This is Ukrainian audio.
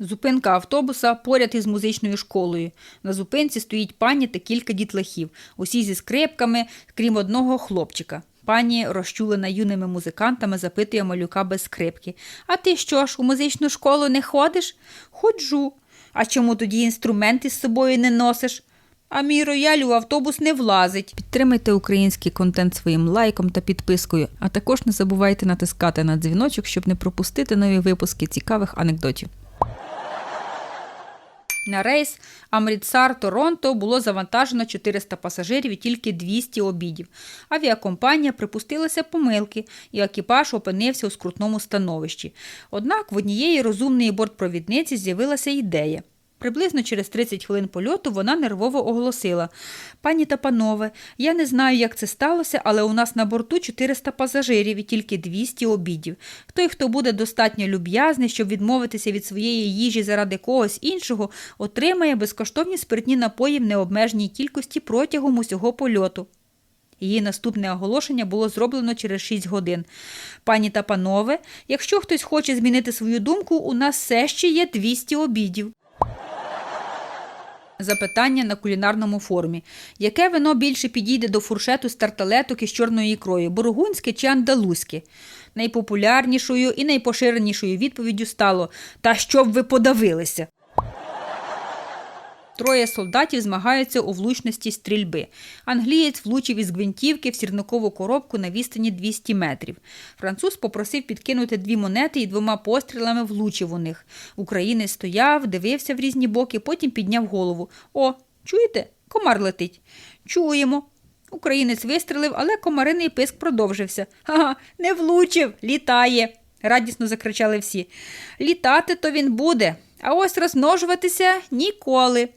Зупинка автобуса поряд із музичною школою. На зупинці стоїть пані та кілька дітлахів, усі зі скрипками, крім одного хлопчика. Пані, розчулена юними музикантами, запитує малюка без скрипки. А ти що ж, у музичну школу не ходиш? Ходжу. А чому тоді інструменти з собою не носиш? А мій рояль у автобус не влазить. Підтримайте український контент своїм лайком та підпискою, а також не забувайте натискати на дзвіночок, щоб не пропустити нові випуски цікавих анекдотів. На рейс Амрітсар Торонто було завантажено 400 пасажирів і тільки 200 обідів. Авіакомпанія припустилася помилки, і екіпаж опинився у скрутному становищі. Однак в однієї розумної бортпровідниці з'явилася ідея. Приблизно через 30 хвилин польоту вона нервово оголосила: Пані та панове, я не знаю, як це сталося, але у нас на борту 400 пасажирів і тільки 200 обідів. Той, хто буде достатньо люб'язний, щоб відмовитися від своєї їжі заради когось іншого, отримає безкоштовні спиртні напої в необмеженій кількості протягом усього польоту. Її наступне оголошення було зроблено через 6 годин. Пані та панове, якщо хтось хоче змінити свою думку, у нас все ще є 200 обідів. Запитання на кулінарному форумі. Яке вино більше підійде до фуршету з тарталеток із чорною ікрою, бургунське чи андалузьке? Найпопулярнішою і найпоширенішою відповіддю стало Та щоб ви подавилися. Троє солдатів змагаються у влучності стрільби. Англієць влучив із гвинтівки в сірникову коробку на відстані 200 метрів. Француз попросив підкинути дві монети і двома пострілами влучив у них. Українець стояв, дивився в різні боки, потім підняв голову. О, чуєте? Комар летить. Чуємо. Українець вистрелив, але комариний писк продовжився. Ха, не влучив, літає. радісно закричали всі. Літати то він буде, а ось розмножуватися ніколи.